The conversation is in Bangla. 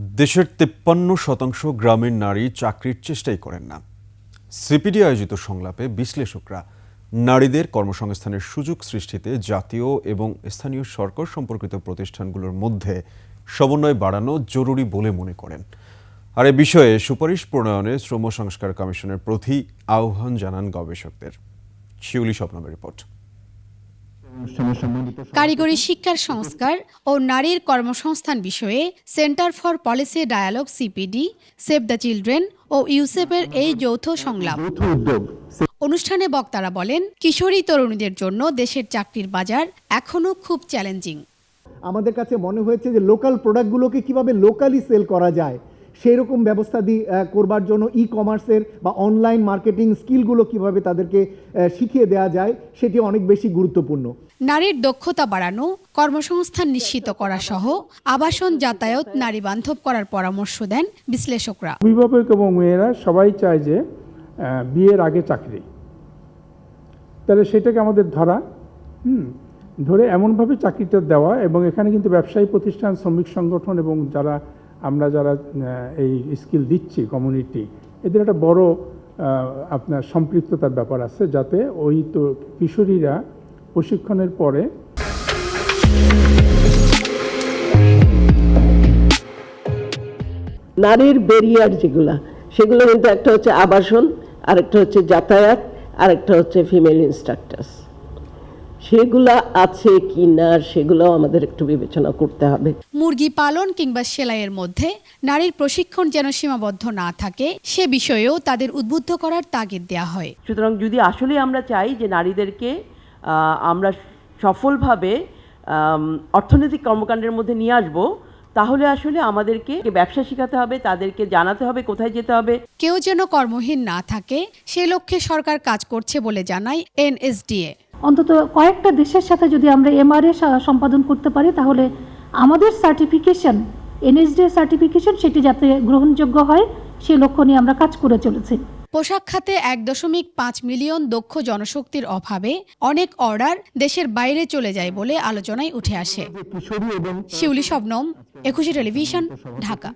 দেশের তেপ্পান্ন শতাংশ গ্রামের নারী চাকরির চেষ্টাই করেন না। সিপিডি আয়োজিত সংলাপে বিশ্লেষকরা নারীদের কর্মসংস্থানের সুযোগ সৃষ্টিতে জাতীয় এবং স্থানীয় সরকার সম্পর্কিত প্রতিষ্ঠানগুলোর মধ্যে সমন্বয় বাড়ানো জরুরি বলে মনে করেন। আর এ বিষয়ে সুপারিশ প্রণয়নে শ্রম সংস্কার কমিশনের প্রতি আহ্বান জানান গবেষকদের। শিউলি স্বপ্নমের রিপোর্ট। কারিগরি শিক্ষার সংস্কার ও নারীর কর্মসংস্থান বিষয়ে centre for policy dialogue CPD save the children ও ইউসেফের এই যৌথ সংলাপ। অনুষ্ঠানে বক্তারা বলেন কিশোরী তরুণীদের জন্য দেশের চাকরির বাজার এখনও খুব চ্যালেঞ্জিং আমাদের কাছে মনে হয়েছে যে লোকাল প্রোডাক্টগুলোকে কীভাবে লোকালি সেল করা যায়। সেই রকম ব্যবস্থা দি করবার জন্য ই কমার্সের বা অনলাইন মার্কেটিং স্কিলগুলো কীভাবে তাদেরকে শিখিয়ে দেওয়া যায় সেটি অনেক বেশি গুরুত্বপূর্ণ। নারীর দক্ষতা বাড়ানো কর্মসংস্থান নিশ্চিত করা সহ আবাসন যাতায়াত নারী বান্ধব করার পরামর্শ দেন বিশ্লেষকরা। অভিভাবক এবং মেয়েরা সবাই চায় যে বিয়ের আগে চাকরি। তাহলে সেটাকে আমাদের ধরা হুম ধরে এমনভাবে চাকরিটা দেওয়া এবং এখানে কিন্তু ব্যবসায়ী প্রতিষ্ঠান শ্রমিক সংগঠন এবং যারা আমরা যারা এই স্কিল দিচ্ছি কমিউনিটি এদের একটা বড় আপনার সম্পৃক্ততার ব্যাপার আছে যাতে ওই তো কিশোরীরা প্রশিক্ষণের পরে নারীর বেরিয়ার যেগুলা, সেগুলো কিন্তু একটা হচ্ছে আবাসন, আরেকটা হচ্ছে যাতায়াত, আরেকটা হচ্ছে ফিমেল ইনস্ট্রাক্টার্স সেগুলা আছে কি না সেগুলোও আমাদের একটু বিবেচনা করতে হবে। মুরগি পালন কিংবা সেলাইয়ের মধ্যে নারীর প্রশিক্ষণ যেন সীমাবদ্ধ না থাকে সে বিষয়েও তাদের উদ্বুদ্ধ করার তাগিদ দেওয়া হয়। সুতরাং যদি আসলে আমরা চাই যে নারীদেরকে আমরা সফলভাবে অর্থনৈতিক কর্মকাণ্ডের মধ্যে নিয়ে আসব তাহলে আসলে আমাদেরকে ব্যবসা শেখাতে হবে তাদেরকে জানাতে হবে কোথায় যেতে হবে। কেউ যেন কর্মহীন না থাকে সে লক্ষ্যে সরকার কাজ করছে বলে জানায় এনএসডিএ। অন্তত কয়েকটা দেশের সাথে যদি আমরা এমআরএ সম্পাদন করতে পারি তাহলে আমাদের সার্টিফিকেশন এনএসডি সার্টিফিকেশন সেটি যাতে গ্রহণযোগ্য হয় সে লক্ষ্য নিয়ে আমরা কাজ করে চলেছি। পোশাক খাতে এক দশমিক পাঁচ মিলিয়ন দক্ষ জনশক্তির অভাবে অনেক অর্ডার দেশের বাইরে চলে যায় বলে আলোচনায় উঠে আসে। শিউলি শবনম একুশে টেলিভিশন ঢাকা।